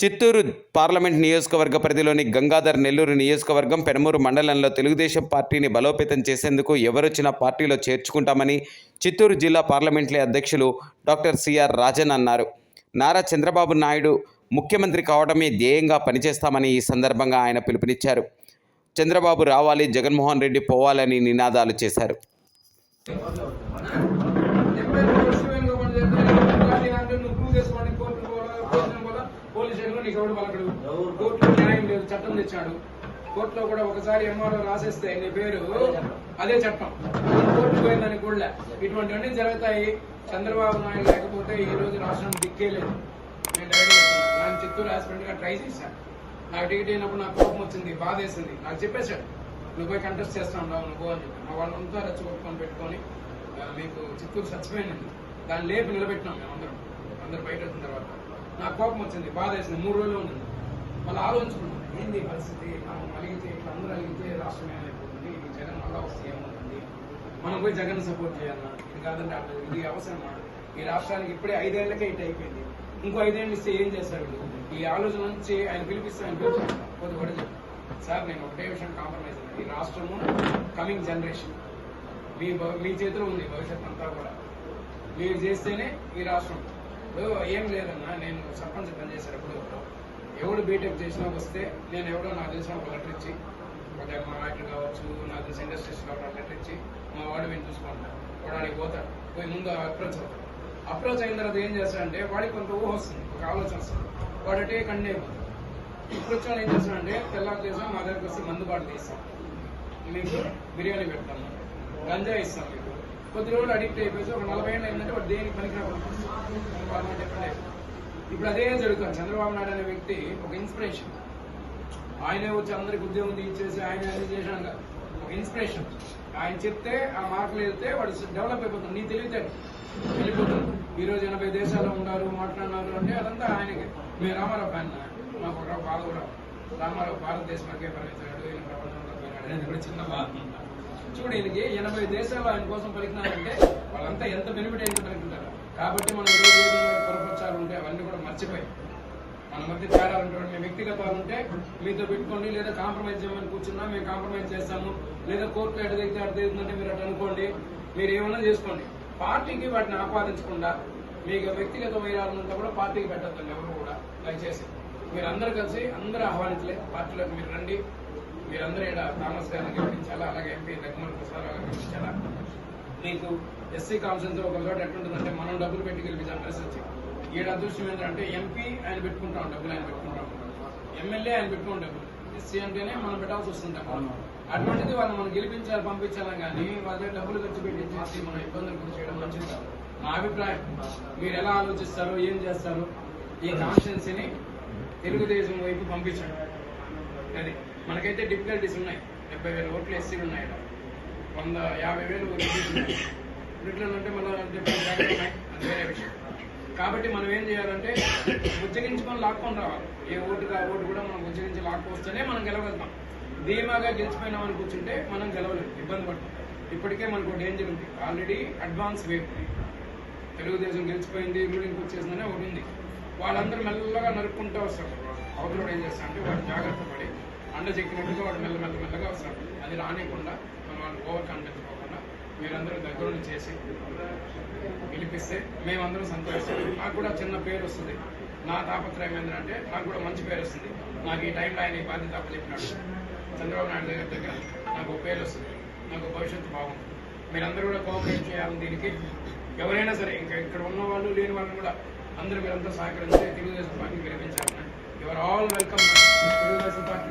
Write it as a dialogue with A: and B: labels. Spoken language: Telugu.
A: చిత్తూరు పార్లమెంట్ నియోజకవర్గ పరిధిలోని గంగాధర్ నెల్లూరు నియోజకవర్గం పెనమూరు మండలంలో తెలుగుదేశం పార్టీని బలోపేతం చేసేందుకు ఎవరొచ్చినా పార్టీలో చేర్చుకుంటామని చిత్తూరు జిల్లా పార్లమెంటరీ అధ్యక్షులు డాక్టర్ సిఆర్ రాజన్ అన్నారు. నారా చంద్రబాబు నాయుడు ముఖ్యమంత్రి కావడమే ధ్యేయంగా పనిచేస్తామని ఈ సందర్భంగా ఆయన పిలుపునిచ్చారు. చంద్రబాబు రావాలి జగన్మోహన్ రెడ్డి పోవాలని నినాదాలు చేశారు
B: చెప్పే పశువులను ఒకటి చెప్తే ఇలాంటి అంటే నువ్వు ప్రూవ్ చేసుకోండి కోర్టు కోర్టు కూడా పోలీస్ స్టేషన్లో నీకు ఎవడు పలకడు కోర్టులో న్యాయం లేదు చట్టం తెచ్చాడు. కోర్టులో కూడా ఒకసారి ఎంఆర్ఓ రాసేస్తే నీ పేరు? అదే చట్టం. కోర్టు పోయిందని కూడా ఇటువంటివన్నీ జరుగుతాయి. చంద్రబాబు నాయుడు లేకపోతే ఈ రోజు రాష్ట్రం దిక్కే లేదు. నేను. నేను చిత్తూరు హాస్పిటల్గా ట్రై చేశాను నాకు టికెట్ అయినప్పుడు నాకు కోపం వచ్చింది బాధ వేసింది. నాకు చెప్పేశాడు నువ్వు పోయి కంటెస్ట్ చేస్తా ఉన్నావు నువ్వు అని చెప్పి. మా వాళ్ళంతా రెచ్చగొట్టుకొని పెట్టుకొని ఆ, మీకు చిత్తూరు చచ్చిపోయిందండి దాన్ని లేపి నిలబెట్టినాం మేము అందరం అందరు బయట వచ్చిన తర్వాత. నాకు కోపం వచ్చింది బాధ వేసింది మూడు రోజులు ఉంది మళ్ళీ ఆలోచించుకున్నాను ఏంది పరిస్థితి? మనం అలిగితే ఇట్లా అందరూ అలిగితే రాష్ట్రం ఏమైపోతుంది? ఈ జగన్ మళ్ళా వస్తే ఏమవుతుంది? మనం పోయి జగన్ సపోర్ట్ చేయాలన్నా ఇది కాదంటే అట్లా ఇది అవసరమా? ఈ రాష్ట్రానికి ఇప్పుడే ఐదేళ్ళకే ఇట్ అయిపోయింది. ఇంకో ఐదేళ్ళు ఇస్తే ఏం చేస్తారు ఈ ఆలోచన నుంచి ఆయన పిలిపిస్తే ఆయన పిలిచారు కొద్ది కూడా సార్ నేను ఒకటే విషయం కాంప్రమైజ్ అయ్యాను. ఈ రాష్ట్రము కమింగ్ జనరేషన్ మీ మీ చేతిలో ఉంది భవిష్యత్ అంతా కూడా. మీరు చేస్తేనే ఈ రాష్ట్రం. ఏం లేదన్నా నేను సర్పంచ్ పనిచేసేటప్పుడు ఎప్పుడు ఎవడు బీటెక్ చేసినా వస్తే నేను ఎవడో నాకు తెలిసిన ఒక లెటర్ ఇచ్చి ఒక మా నాయకులు కావచ్చు నాకు తెలిసిన ఇండస్ట్రీస్ కావచ్చు లెటర్ ఇచ్చి మా వాడు మేము చూసుకుంటాను వాడికి పోతాడు పోయి ముందు అప్రోచ్ అవుతాడు అప్రోచ్ అయిన తర్వాత ఏం చేస్తాడంటే వాడికి కొంత ఊహ వస్తుంది ఒక ఆలోచన వస్తుంది. వాడు అటే కండి అయిపోతాడు. ఇప్పుడు వచ్చిన ఏం చేస్తాడంటే తెల్లారి చేసాం మా దగ్గరికి వస్తే మందుబాటు తీస్తాం. మీకు బిర్యానీ పెడతాము గంజా ఇస్తాం మీకు. కొద్ది రోజులు అడిక్ట్ అయిపోయి ఒక నలభై ఏళ్ళు అయిందంటే వాడు దేనికి పనికి చెప్పండి ఇప్పుడు అదే జరుగుతుంది. చంద్రబాబు నాయుడు అనే వ్యక్తి ఒక ఇన్స్పిరేషన్ ఆయనే వచ్చి అందరికి ఉద్యోగం ఇచ్చేసి ఆయన అది చేశాను ఒక ఇన్స్పిరేషన్ ఆయన చెప్తే ఆ మార్కులు వెళ్తే వాడు డెవలప్ అయిపోతుంది నీ తెలివితే వెళ్ళిపోతుంది ఈరోజు రోజు ఎనభై దేశాల్లో ఉన్నారు మాట్లాడినారు అంటే అదంతా ఆయనకి. మీ రామారావు ఫ్యాన్ మాకు బాధ కూడా. రామారావు భారతదేశంకే పరిగెత్తాడు. ఈయన ప్రపంచంలో పోయినాడు అనేది కూడా చిన్న బాధ. చూడు ఈయనకి ఎనభై దేశాలు ఆయన కోసం పలికినారంటే వాళ్ళంతా ఎంత బెనిఫిట్ అయితే పలికింటారు కాబట్టి మనం ఈరోజు పొరపచ్చాలు ఉంటే అవన్నీ కూడా మర్చిపోయి. మన మధ్య తేడా ఉంటాయి మీ వ్యక్తిగతాలు ఉంటే మీతో పెట్టుకోండి లేదా కాంప్రమైజ్ చేయమని కూర్చున్నా మేము కాంప్రమైజ్ చేస్తాము. లేదా కోర్టులో ఎడ దిగితే అడ దిగుతుందంటే మీరు అటు అనుకోండి. మీరు ఏమన్నా చేసుకోండి. పార్టీకి వాటిని ఆపాదించకుండా మీకు వ్యక్తిగత వైరాలంతా కూడా పార్టీకి పెట్టద్దండి ఎవరు కూడా. దయచేసి మీరు అందరు కలిసి అందరూ ఆహ్వానించలే. పార్టీలోకి మీరు రండి. మీరందరూ ఇక్కడ థామస్ గారిని గెలిపించాలా అలాగే ఎంపీ దగ్గమని ప్రసాద్ గారిని గెలిపించాలా మీకు ఎస్సీ కాన్ఫరెన్స్ ఒక చోట ఎట్లుంటుందంటే మనం డబ్బులు పెట్టి గెలిపించాలి పరిస్థితి. ఈడ అదృష్టం ఏంటంటే ఎంపీ ఆయన పెట్టుకుంటాం డబ్బులు ఆయన పెట్టుకుంటాం ఎమ్మెల్యే ఆయన పెట్టుకుంటాం డబ్బులు. ఎస్సీ అంటేనే మనం పెట్టాల్సి వస్తుంది అటువంటిది వాళ్ళు మనం గెలిపించాలి పంపించాలని కానీ వాళ్ళ డబ్బులు ఖర్చు పెట్టించేసి మనం ఇబ్బందులు గురి చేయడం మంచిది కాదు. నా అభిప్రాయం మీరు ఎలా ఆలోచిస్తారు ఏం చేస్తారు ఈ కాన్స్టిట్యున్సీని తెలుగుదేశం వైపు పంపించండి. అది. మనకైతే డిఫికల్టీస్ ఉన్నాయి. డెబ్బై వేల ఓట్లు ఎస్సీలు ఉన్నాయి వంద యాభై వేలు రిజర్వ్స్ రిటర్న్ అంటే మన అది వేరే విషయం. కాబట్టి మనం ఏం చేయాలంటే ఉజ్జగించుకొని లాక్కొని రావాలి. ఏ ఓటుగా ఓటు కూడా మనం ఉజ్జగించి లాక్కొస్తేనే మనం గెలవగలుగుతాం. ధీమాగా గెలిచిపోయినామని కూర్చుంటే మనం గెలవలేము ఇబ్బంది పడతాం. ఇప్పటికే మనకు డేంజర్ ఉంది. ఆల్రెడీ అడ్వాన్స్ వేవ్ తెలుగుదేశం గెలిచిపోయింది రూలింగ్ వచ్చేసిందని ఒకటి ఉంది. వాళ్ళందరూ మెల్లగా నరుక్కుంటూ వస్తారు. అవతల ఏం చేస్తా అంటే జాగ్రత్త పడి అండ చెక్కినట్టుగా వాడు మెల్ల మెల్ల మెల్లగా వస్తాడు. అది రానియకుండా మనం వాళ్ళు ఓవర్ కాన్ఫిడెన్స్ పోకుండా మీరందరూ దగ్గరుండి చేసి గెలిపిస్తే మేమందరం సంతోషిస్తాం. నాకు కూడా చిన్న పేరు వస్తుంది. నా తాపత్రయం ఏంటంటే నాకు కూడా మంచి పేరు వస్తుంది. నాకు ఈ టైంలో ఆయన ఈ బాధ్యత అప్పచెప్పినాడు. చంద్రబాబు నాయుడు దగ్గర దగ్గర నాకు ఒక పేరు వస్తుంది. నాకు భవిష్యత్తు బాగుంది మీరందరూ కూడా కోఆపరేట్ చేయాలని దీనికి ఎవరైనా సరే ఇంకా ఇక్కడ ఉన్న వాళ్ళు లేని వాళ్ళు కూడా అందరూ మీరంతా సహకరించి తెలుగుదేశం పార్టీ గెలిపించాలని your all welcome Telugu Desam party